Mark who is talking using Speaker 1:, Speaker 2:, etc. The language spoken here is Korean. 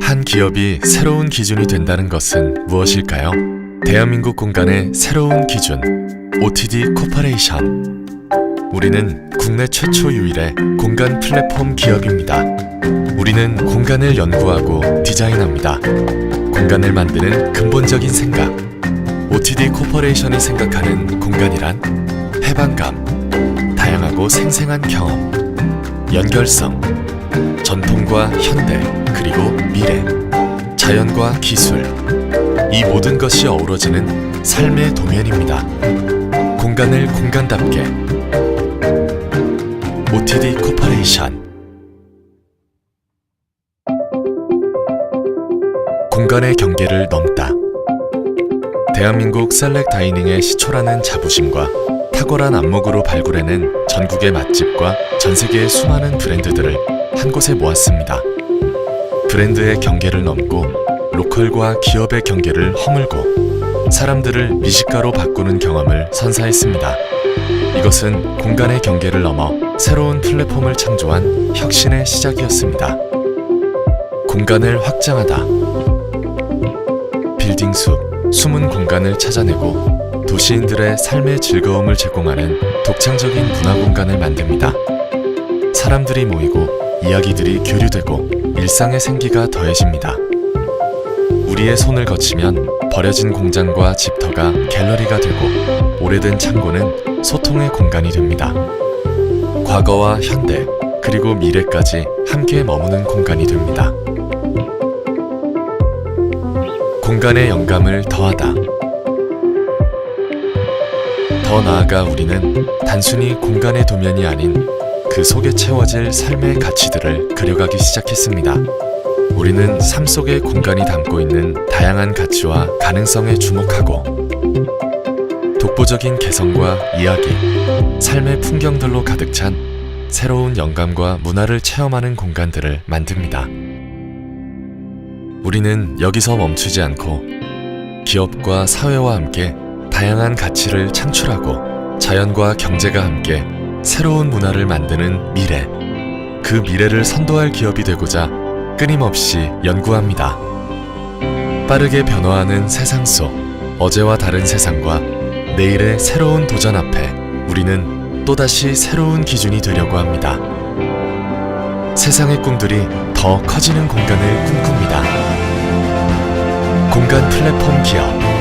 Speaker 1: 한 기업이 새로운 기준이 된다는 것은 무엇일까요? 대한민국 공간의 새로운 기준 OTD 코퍼레이션 우리는 국내 최초 유일의 공간 플랫폼 기업입니다. 우리는 공간을 연구하고 디자인합니다. 공간을 만드는 근본적인 생각 OTD 코퍼레이션이 생각하는 공간이란 해방감, 다양하고 생생한 경험, 연결성, 전통과 현대, 그리고 미래, 자연과 기술, 이 모든 것이 어우러지는 삶의 도면입니다. 공간을 공간답게. OTD 코퍼레이션. 공간의 경계를 넘다. 대한민국 셀렉 다이닝의 시초라는 자부심과 탁월한 안목으로 발굴해낸 전국의 맛집과 전 세계의 수많은 브랜드들을 한 곳에 모았습니다. 브랜드의 경계를 넘고 로컬과 기업의 경계를 허물고 사람들을 미식가로 바꾸는 경험을 선사했습니다. 이것은 공간의 경계를 넘어 새로운 플랫폼을 창조한 혁신의 시작이었습니다. 공간을 확장하다. 빌딩 숲, 숨은 공간을 찾아내고 도시인들의 삶의 즐거움을 제공하는 독창적인 문화 공간을 만듭니다. 사람들이 모이고 이야기들이 교류되고 일상의 생기가 더해집니다. 우리의 손을 거치면 버려진 공장과 집터가 갤러리가 되고 오래된 창고는 소통의 공간이 됩니다. 과거와 현대 그리고 미래까지 함께 머무는 공간이 됩니다. 공간의 영감을 더하다. 더 나아가 우리는 단순히 공간의 도면이 아닌 그 속에 채워질 삶의 가치들을 그려가기 시작했습니다. 우리는 삶 속의 공간이 담고 있는 다양한 가치와 가능성에 주목하고 독보적인 개성과 이야기, 삶의 풍경들로 가득 찬 새로운 영감과 문화를 체험하는 공간들을 만듭니다. 우리는 여기서 멈추지 않고 기업과 사회와 함께 다양한 가치를 창출하고 자연과 경제가 함께 새로운 문화를 만드는 미래. 그 미래를 선도할 기업이 되고자 끊임없이 연구합니다. 빠르게 변화하는 세상 속 어제와 다른 세상과 내일의 새로운 도전 앞에 우리는 또다시 새로운 기준이 되려고 합니다. 세상의 꿈들이 더 커지는 공간을 꿈꿉니다. 공간 플랫폼 기업